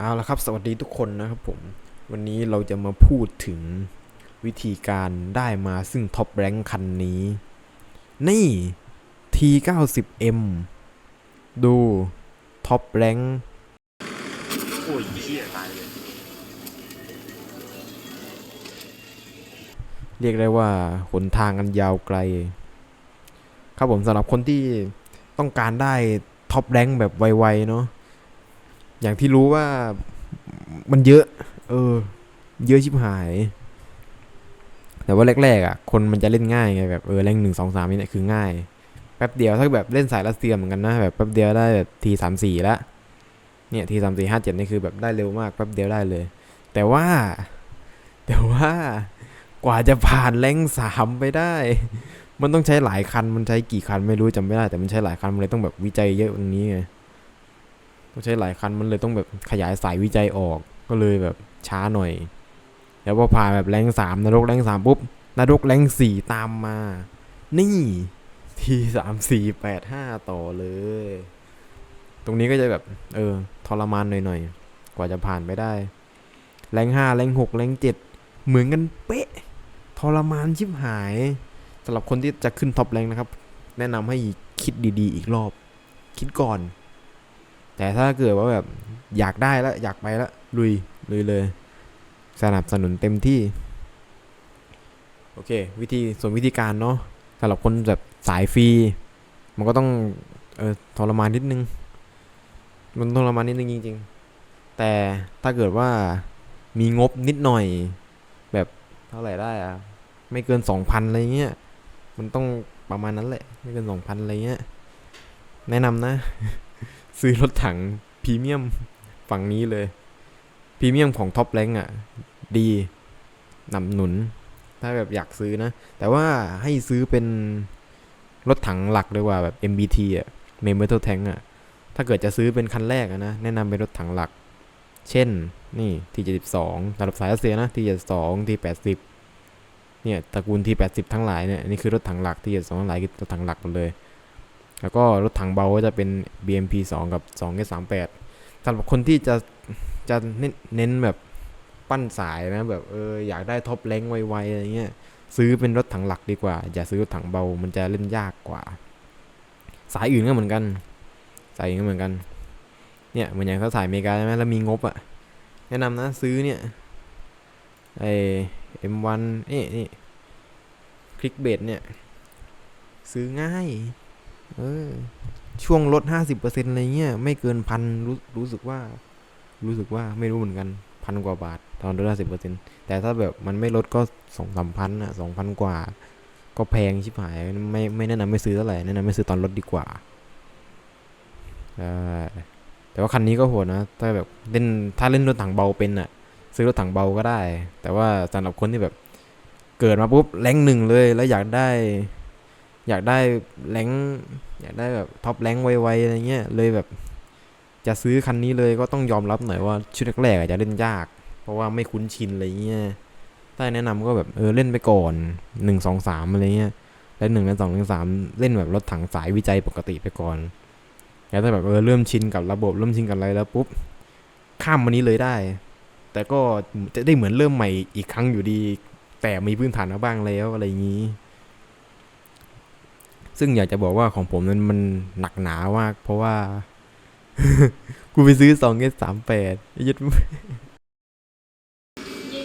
เอาละครับสวัสดีทุกคนนะครับผม วันนี้เราจะมาพูดถึงวิธีการได้มาซึ่งท็อปแรงคันนี้ นี่ T90M ดูท็อปแรงโอ้ยเหี้ยตายเลยเรียกได้ว่าหนทางกันยาวไกล ครับผมสำหรับคนที่ต้องการได้ท็อปแรงแบบไวๆเนาะ อย่างที่รู้ว่ามันเยอะ เออ เยอะชิบหาย แต่ว่าแรกๆอะ คนมันจะเล่นง่ายไงแบบเออแรงหนึ่งสองสามนี่คือง่าย แป๊บเดียวถ้าแบบเล่นสายรัสเซียเหมือนกันนะแบบแป๊บเดียวได้แบบทีสามสี่ละเนี่ยทีสามสี่ห้าเจ็ดนี่คือแบบได้เร็วมากแป๊บเดียวได้เลย แต่ว่า แต่ว่ากว่าจะผ่านแรงสามไปได้ มันต้องใช้หลายคันมันใช้กี่คันไม่รู้จำไม่ได้แต่มันใช้หลายคันมันเลยต้องแบบวิจัยเยอะตรงนี้ไง ต้องใช้หลายคันมันเลยต้องแบบขยายสายวิจัยออกก็เลยแบบช้าหน่อย แล้วพอผ่านแบบแรงสามนรกแรงสามปุ๊บนรกแรงสี่ตามมา นี่ทีสามสี่แปดห้าต่อเลย ตรงนี้ก็จะแบบ เออ ทรมานหน่อยๆ กว่าจะผ่านไปได้ แรงห้าแรงหกแรงเจ็ดเหมือนกันเป๊ะ ทรมานชิบหายสำหรับคนที่จะขึ้นท็อปแรงนะครับ แนะนำให้คิดดีๆ อีกรอบ คิดก่อน แต่ถ้าเกิดว่าแบบอยากได้แล้วอยากไปแล้วลุยลุยเลย สนับสนุนเต็มที่ โอเค วิธีส่วนวิธีการเนาะสำหรับคนแบบสายฟรี มันก็ต้องเออทรมานนิดนึง มันทรมานนิดนึงจริง ๆ แต่ถ้าเกิดว่ามีงบนิดหน่อย แบบเท่าไหร่ได้อะไม่เกินสองพันอะไรเงี้ยมันต้องประมาณนั้นแหละ ไม่เกินสองพันอะไรเงี้ยแนะนำนะ ซื้อรถถังพรีเมียมฝั่งนี้เลยพรีเมียมของท็อปแรงอะ ดีนำหนุน ถ้าแบบอยากซื้อนะ แต่ว่าให้ซื้อเป็นรถถังหลักเลยว่าแบบ MBT อะ Main Battle Tank อะ ถ้าเกิดจะซื้อเป็นคันแรกนะ แนะนำเป็นรถถังหลัก เช่น นี่ T72 สำหรับสายรัสเซียนะ T72 T80 เนี่ยตระกูล T80 ทั้งหลายเนี่ยนี่คือรถถังหลัก T72 ทั้งหลายคือรถถังหลักหมดเลย แล้วก็รถถังเบาก็จะเป็น BMP2 กับ 2S38 สำหรับคนที่จะจะเน้นแบบปั้นสายนะแบบเอออยากได้ท็อปแรงไวๆอะไรเงี้ยซื้อเป็นรถถังหลักดีกว่า อย่าซื้อรถถังเบามันจะเล่นยากกว่า สายอื่นก็เหมือนกัน สายอื่นก็เหมือนกัน เนี่ยเหมือนอย่างเขาสายอเมริกาใช่ไหมแล้วมีงบอะแนะนำนะซื้อเนี่ยไอ M1 เอ้นี่คลิกเบดเนี่ย ซื้อง่าย เออ ช่วงลด50%อร์เซ็นอะไรเงี้ย ไม่เกินพันรู้รู้สึกว่า รู้สึกว่าไม่รู้เหมือนกันพันกว่าบาทตอนลด50%แต่ถ้าแบบมันไม่ลดก็สองสามพันอะสองพันกว่า ก็แพงชิบหาย ไม่ไม่แนะนำไม่ซื้อเท่าไหร่แนะนำไม่ซื้อตอนลดดีกว่าใช่แต่ว่าคันนี้ก็โหดนะ ถ้าแบบเล่นถ้าเล่นรถถังเบาเป็นอะ ซื้อรถถังเบาก็ได้ แต่ว่าสำหรับคนที่แบบเกิดมาปุ๊บแรงหนึ่งเลยแล้วอยากได้ อยากได้แรงอยากได้แบบท็อปแรงไวๆอะไรเงี้ยเลยแบบ จะซื้อคันนี้เลยก็ต้องยอมรับหน่อยว่าชุดแรกๆอาจจะเล่นยาก เพราะว่าไม่คุ้นชินอะไรเงี้ยถ้าแนะนำก็แบบเออเล่นไปก่อนหนึ่งสองสามอะไรเงี้ยแล้วหนึ่งและสองและสามเล่นแบบรถถังสายวิจัยปกติไปก่อนแล้วถ้าแบบเออเริ่มชินกับระบบเริ่มชินกับอะไรแล้วปุ๊บข้ามวันนี้เลยได้ แต่ก็จะได้เหมือนเริ่มใหม่อีกครั้งอยู่ดี แต่มีพื้นฐานมาบ้างแล้วอะไรอย่างนี้ ซึ่งอยากจะบอกว่าของผมนั้นมันหนักหนามาก เพราะว่า กูไปซื้อสองเอสสามแปดยึดเย่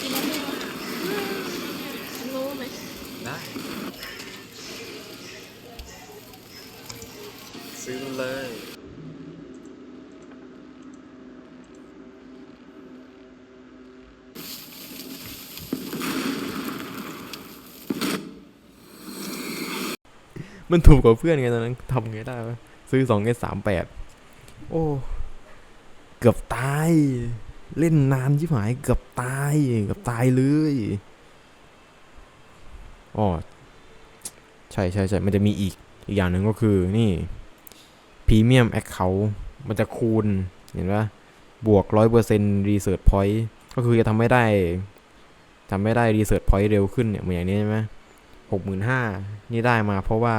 กินแล้วไม่รู้ไหมได้ซื้อเลย มันถูกกว่าเพื่อนไงตอนนั้นทำไงได้ซื้อสองเอสสามแปดโอ้ เกือบตาย เล่นนานชิบหายเกือบตายเกือบตายเลยอ๋อใช่ใช่ใช่มันจะมีอีกอีกอย่างหนึ่งก็คือนี่พรีเมียมแอคเคาท์มันจะคูณ เห็นปะบวกร้อยเปอร์เซ็นต์รีเสิร์ชพอยต์ก็คือจะทำไม่ได้ทำไม่ได้รีเสิร์ชพอยต์เร็วขึ้นเนี่ยเหมือนอย่างนี้ใช่ไหม หกหมื่นห้านี่ได้มาเพราะว่า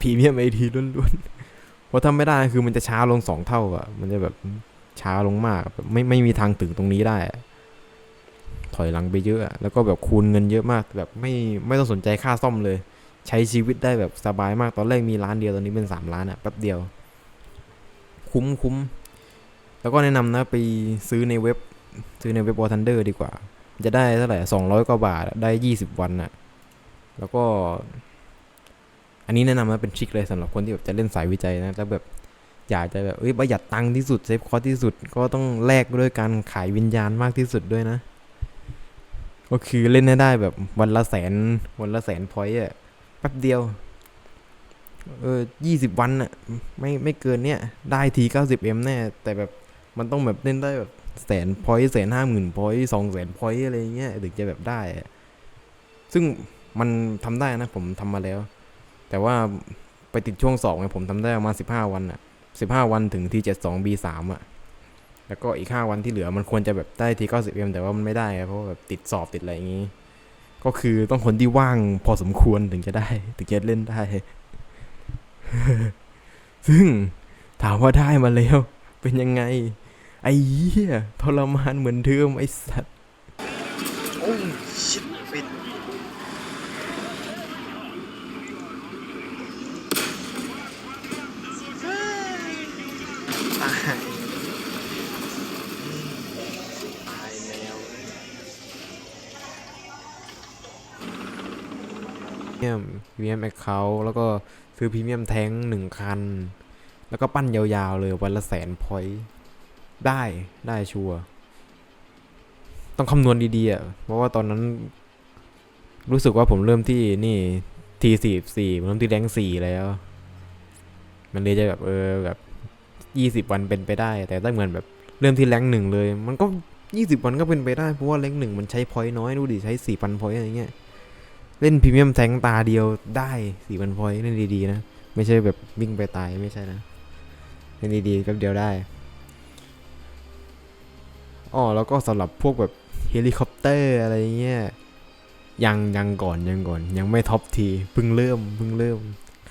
พรีเมียมไอทีล้วนๆเพราะทำไม่ได้คือมันจะช้าลงสองเท่าอะมันจะแบบช้าลงมากแบบไม่ไม่มีทางถึงตรงนี้ได้ ถอยหลังไปเยอะแล้วก็แบบคูณเงินเยอะมากแบบไม่ไม่ต้องสนใจค่าซ่อมเลย ใช้ชีวิตได้แบบสบายมากตอนแรกมีร้านเดียวตอนนี้เป็นสามร้านอะแป๊บเดียว คุ้มคุ้มแล้วก็แนะนำนะไปซื้อในเว็บ ซื้อในเว็บวอทันเดอร์ดีกว่า จะได้เท่าไหร่สองร้อยกว่าบาทได้ยี่สิบวันอะ แล้วก็ อันนี้แนะนำนะเป็นทริคเลยสำหรับคนที่แบบจะเล่นสายวิจัยนะแล้วแบบอยากจะแบบเอ้ยประหยัดตังค์ที่สุดเซฟคอสที่สุดก็ต้องแลกด้วยการขายวิญญาณมากที่สุดด้วยนะ ก็คือเล่นให้ได้แบบวันละแสนวันละแสนพอยต์อะแป๊บเดียว เออยี่สิบวันอะไม่ไม่เกินเนี้ยได้ทีเก้าสิบเอ็มแน่ แต่แบบมันต้องแบบเล่นได้แบบแสนพอยต์แสนห้าหมื่นพอยต์สองแสนพอยต์อะไรเงี้ยถึงจะแบบได้ ซึ่ง มันทำได้นะ ผมทำมาแล้ว แต่ว่าไปติดช่วงสองไงผมทำได้ประมาณสิบห้าวันอะสิบห้าวันถึงทีเจ็ดสองบีสามอะแล้วก็อีกห้าวันที่เหลือมันควรจะแบบได้ทีเก้าสิบเอ็มแต่ว่ามันไม่ได้เพราะแบบติดสอบติดอะไรอย่างงี้ ก็คือต้องคนที่ว่างพอสมควรถึงจะได้ ถึงจะเล่นได้ ซึ่งถามว่าได้มาแล้ว เป็นยังไง ไอ้เหี้ยทรมานเหมือนเดิมไอ้สัตว์โอ้ชิ เมียมพรีเมียมแอคเคาท์แล้วก็ซื้อพรีเมียมแท้งหนึ่งคัน แล้วก็ปั้นยาวๆเลยวันละแสนพอยต์ได้ได้ชัวร์ต้องคำนวณดีๆอะเพราะว่าตอนนั้น รู้สึกว่าผมเริ่มที่นี่ทีสี่สี่เริ่มที่แรงสี่แล้ว มันเลยจะแบบเออแบบยี่สิบวันเป็นไปได้ แต่ถ้าเหมือนแบบเริ่มที่แรงหนึ่งเลย มันก็ยี่สิบวันก็เป็นไปได้เพราะว่าแรงหนึ่งมันใช้พอยต์น้อยดูดิใช้สี่พันพอยต์อะไรเงี้ย เล่นพรีเมียมแทงตาเดียวได้สี่พันพอยเล่นดีๆนะ ไม่ใช่แบบวิ่งไปตายไม่ใช่นะ เล่นดีๆแป๊บเดียวได้อ๋อแล้วก็สำหรับพวกแบบเฮลิคอปเตอร์อะไรเงี้ยยังยังก่อนยังก่อน ยังไม่ท็อปทีเพิ่งเริ่มเพิ่งเริ่ม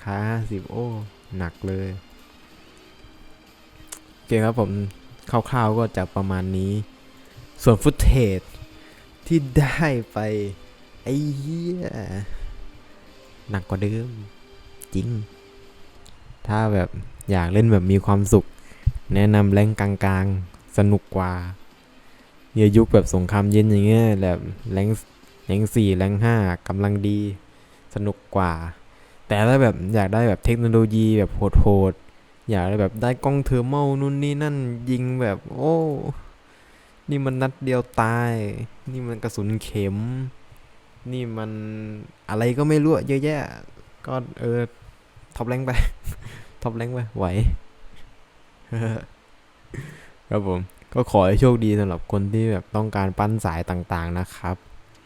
ค่าสิบโอ้หนักเลยโอเคครับผมคร่าวๆก็จะประมาณนี้ ส่วนฟุตเทจที่ได้ไป ไอ้เหี้ยหนักกว่าเดิม จริง ถ้าแบบอยากเล่นแบบมีความสุข แนะนำแรงกลางๆ สนุกกว่าเยยุคแบบสงครามเย็นอย่างเงี้ยแบบแรงแรงสี่แรงห้ากำลังดี สนุกกว่า แต่ถ้าแบบอยากได้แบบเทคโนโลยีแบบโหดๆอยากได้แบบได้กล้องเทอร์โมนู่นนี่นั่นยิงแบบ โอ้ นี่มันนัดเดียวตาย นี่มันกระสุนเข็ม นี่มันอะไรก็ไม่รู้เยอะแยะ ก็เออท็อปแรงไปท็อปแรงไปไหวครับผม ก็ขอให้โชคดีสำหรับคนที่แบบต้องการปั้นสายต่างๆนะครับ